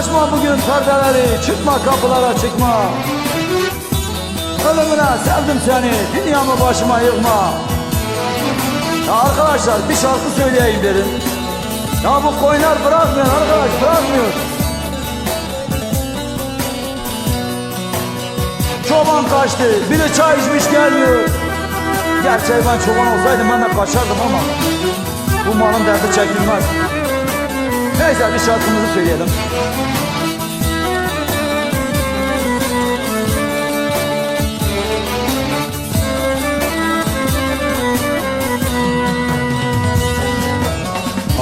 Açma bugün perdeleri Çıkma kapılara çıkma. Ölümüne sevdim seni Dünyamı başıma yıkma ya Arkadaşlar bir şarkı söyleyeyim dedim. Ya bu koyunlar bırakmıyor arkadaş bırakmıyor. Çoban kaçtı biri çay içmiş gelmiyor. Gerçi ben çoban olsaydım ben de kaçardım ama Bu malın derdi çekilmez. Neyse bir şarkımızı söyleyelim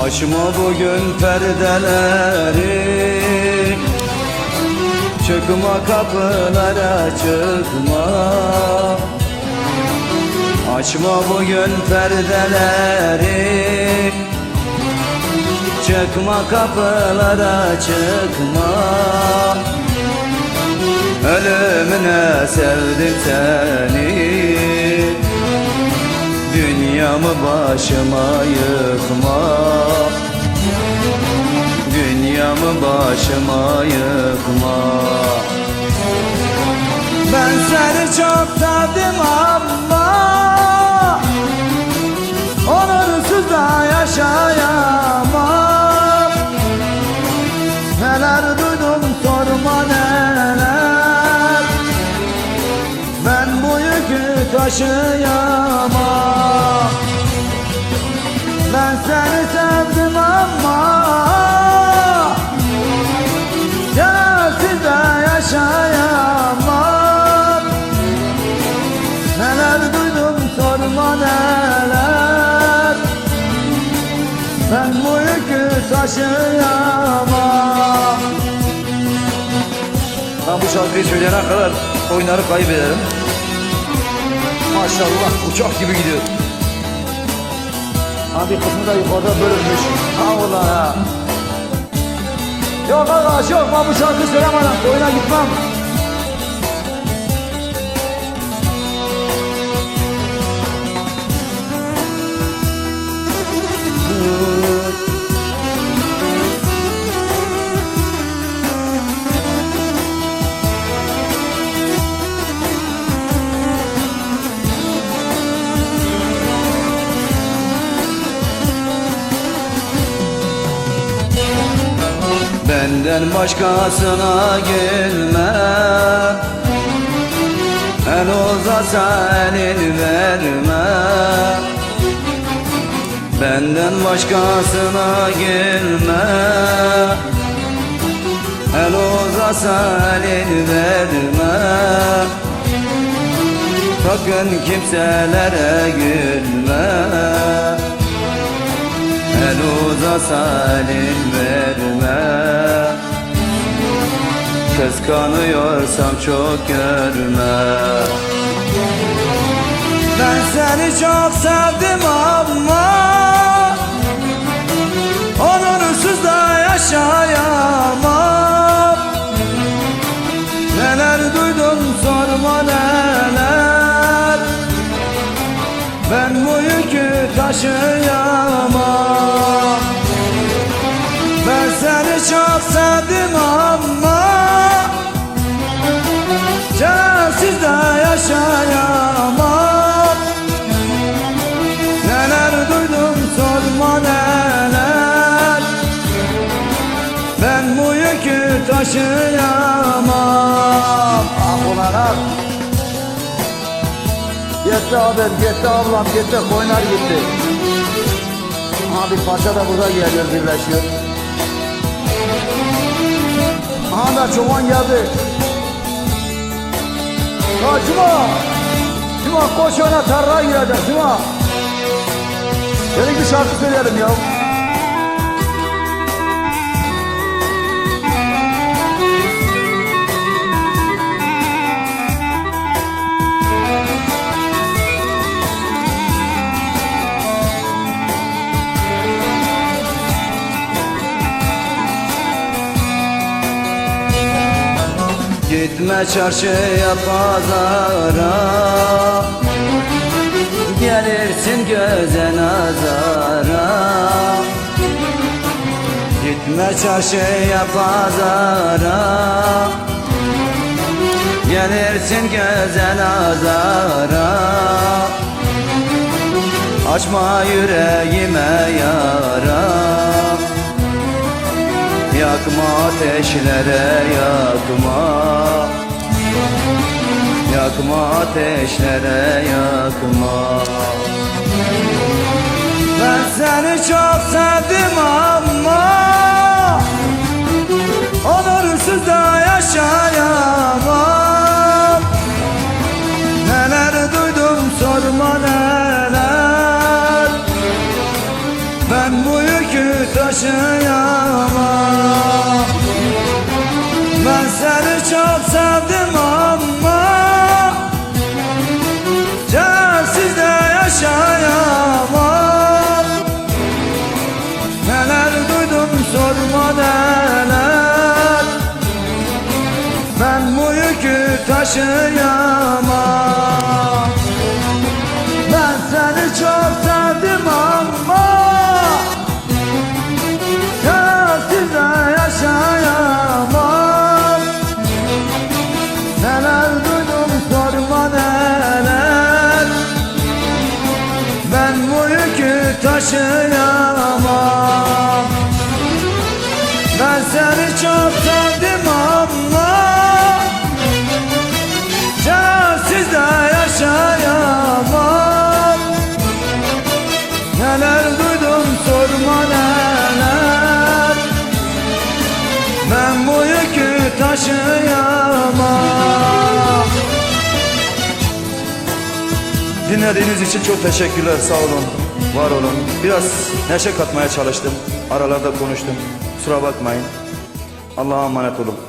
Açma bugün perdeleri Çıkma kapılara çıkma Açma bugün perdeleri Çıkma kapılara çıkma Ölümüne sevdim seni Dünyamı başıma yıkma. Dünyamı başıma yıkma. Ben seni çok sevdim ama Onursuz da yaşayamam. Neler duydum sorma neler. Ben bu yükü taşıyamam seni sevdim ama Sensiz de yaşayamam. Neler duydum sorma neler. Ben bu yükü taşıyamam. Ben bu şarkıyı söyleyene kadar oyunları kaybederim. Maşallah uçak gibi gidiyor Ha bir kısmı da yukarıda bölünmüş. Ha ulan ha. Yok arkadaş yok. Ben bu şarkıyı söylemeden oyuna gitmem Benden başkasına gülme El uzasa elin verme. Benden başkasına gülme El uzasa elin verme. Sakın kimselere gülme. El uzasa elin verme Kıskanıyorsam çok görme Ben seni çok sevdim ama Onursuz da yaşayamam. Neler duydum sorma neler. Ben bu yükü taşıyamam. Ben seni çok sevdim ama Sensiz de yaşayamam Neler duydum sorma neler Ben bu yükü taşıyamam Ah ulan ah Gitti abim, gitti ablam, gitti koynar gitti. Aha bir parça da burada geliyor, birleşiyor. Aha da çoban geldi. Ya Cuma! Cuma koş öne tarlaya girecek Cuma! Gelin bir şarkı söyleyelim ya. Gitme çarşıya pazara. Gelirsin göze nazara. Ne çarşıya pazara. Gelirsin güzel azara Açma yüreğime yara. Yakma ateşlere yakma ateşlere yakma. Ben seni çok sevdim ama Onursuz da yaşayamam Duydum sorma neler. Ben bu yükü taşıyamam. Ben seni çok sevdim ama Sensiz de yaşayamam. Neler duydum sorma neler. Ben bu yükü taşıyamam Ben seni çok sevdim ama Sensiz de yaşayamam. Neler duydum sorma neler. Ben bu yükü taşıyamam. Dinlediğiniz için çok teşekkürler. Sağ olun var olun. Biraz neşe katmaya çalıştım. Aralarda konuştum Kusura bakmayın. Allah'a emanet olun